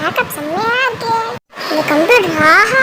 Makeup செம்மையாக இருக்கே. இந்த கம்ப்யூட்டர் ஆஹா.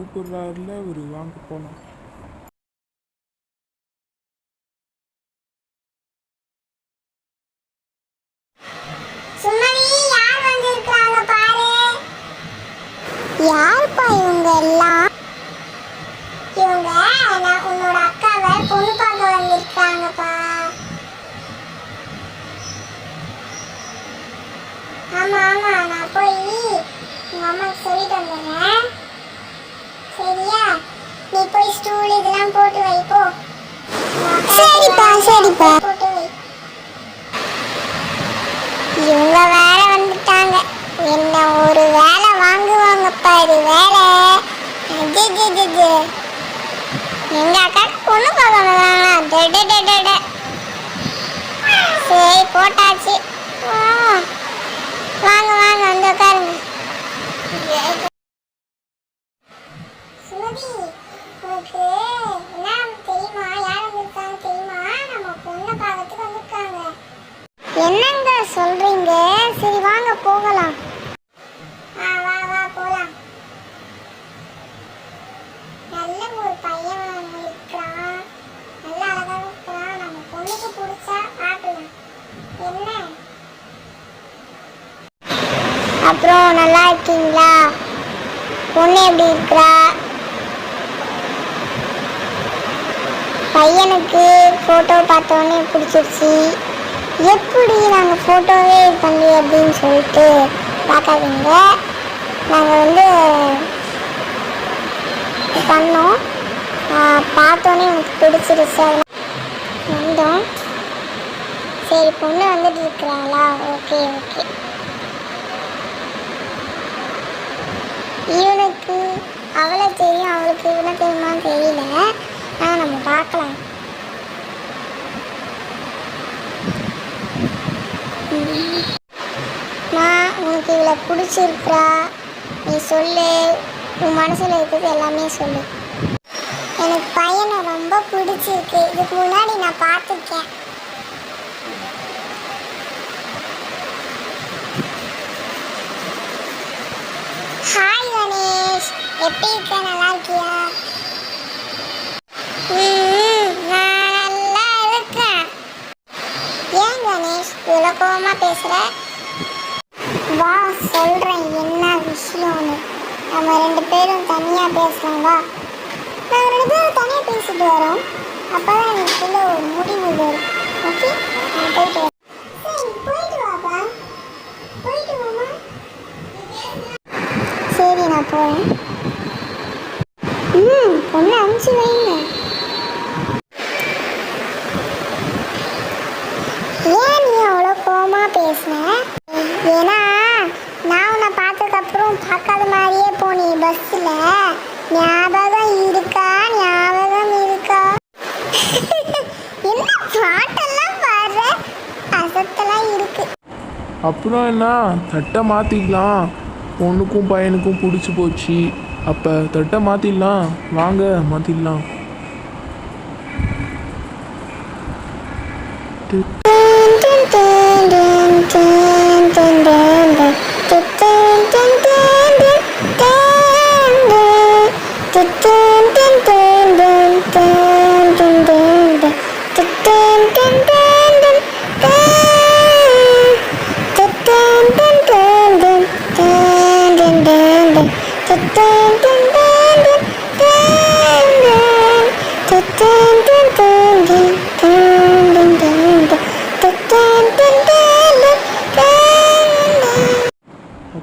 கூப்பிடுறாருல ஒரு வாங்க போகலாம் யாருப்பா இவங்க எல்லாம்? இவங்க நான் உன்னோட அக்காவை பொண்ணு பார்க்க வந்திருக்காங்கப்பா ஆமா ஆமா நான் போய் உங்க அம்மாக்கு சொல்லிட்டு வந்துடுறேன் சரியா? நீ போய் ஸ்டூல் இதெல்லாம் போட்டு வை போ. சரிப்பா சரிப்பா. போட்டு வை. இவங்க வேற வந்துட்டாங்க. என்ன ஒரு வேலை வாங்குவாங்க பாரு வேலை. எங்க அக்கா பொண்ணு பார்க்க வந்தாங்க டெட, டெட, டெட. சரி போட்டாச்சு. வாங்க வாங்க வந்து உட்காருங்க. சுமதி உனக்கு என்ன தெரியுமா? யார் வந்திருக்காங்க தெரியுமா? நம்ம பொண்ணை பார்க்கறதுக்கு வந்திருக்காங்க. என்னங்க சொல்றீங்க? சரி வாங்க போகலாம். வா வா வா போலாம். நல்ல ஒரு பையன் இருக்கிறான். நல்ல அழகா இருக்கிறான். நம்ம பொண்ணுக்கு பிடிச்சா பார்க்கலாம். என்ன? அப்புறம் நல்லா இருக்கீங்களா? பொண்ணு எப்படி இருக்கிறா? எனக்கு ஃபோட்டோ பார்த்தோன்னே பிடிச்சிருச்சு. எப்படி நாங்கள் ஃபோட்டோவே இது பண்ணி அப்படின்னு சொல்லிட்டு பார்க்காதீங்க. நாங்கள் வந்து பண்ணோம். பார்த்தோன்னே எனக்கு பிடிச்சிருச்சு. வந்தோம். சரி பொண்ணு வந்துட்டு இருக்கிறாங்களா ஓகே ஓகே. நான் உனக்கு இவளை பிடிச்சிருக்கிறா. நீ சொல்லு. உன் மனசில் இருக்கிறது எல்லாமே சொல்லு. எனக்கு பையனை ரொம்ப பிடிச்சிருக்கு. இதுக்கு முன்னாடி நான் பார்த்துருக்கேன். ஹாய் கணேஷ். எப்படி இருக்க நல்லா இருக்கியா ம், நான் நல்லா இருக்கேன் ஏன் கணேஷ் இவ்வளோ கோவமா வா சொல்றேன் என்ன விஷயம்னு. நம்ம ரெண்டு பேரும் தனியாக பேசலாம் வா. நாங்கள் ரெண்டு பேரும் தனியாக பேசிட்டு வரோம். அப்போ தான் எனக்குள்ள ஒரு முடிவு வரும். ஓகே வயசுல ஞாபகம் இருக்கா? ஞாபகம் இருக்கா? என்ன பாட்டெல்லாம் பாடுற? அசத்தெல்லாம் இருக்கு. அப்புறம் என்ன? தட்டை மாற்றிக்கலாம் பொண்ணுக்கும் பையனுக்கும் பிடிச்சி போச்சு. அப்ப தட்டை மாத்திடலாம். வாங்க மாத்திடலாம். Dun, dun.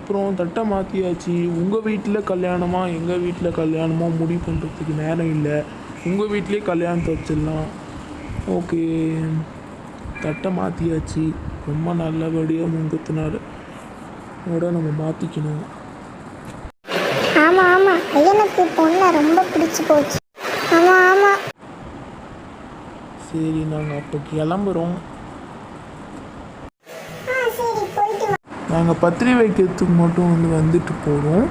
தட்டை மாற்றியாச்சு உங்கள் வீட்டில் கல்யாணமா எங்கள் வீட்டில் கல்யாணமா முடிவு பண்ணுறதுக்கு நேரம் இல்லை. உங்கள் வீட்லேயே கல்யாணத்தை வச்சிடலாம். ஓகே. தட்டை மாற்றியாச்சு ரொம்ப நல்லபடியாக முகத்தினால அதோட நம்ம மாற்றிக்கணும் ஆமா ஆமா. ஐயனுக்கு பொண்ணை ரொம்ப பிடிச்சு போச்சு. ஆமா ஆமா. சரி நாங்கள் அப்போ கிளம்புறோம் ஆ சரி போயிட்டு வா நாங்கள் பத்திரிகை வைக்கிறதுக்கு மட்டும் வந்து வந்துட்டு போகிறோம்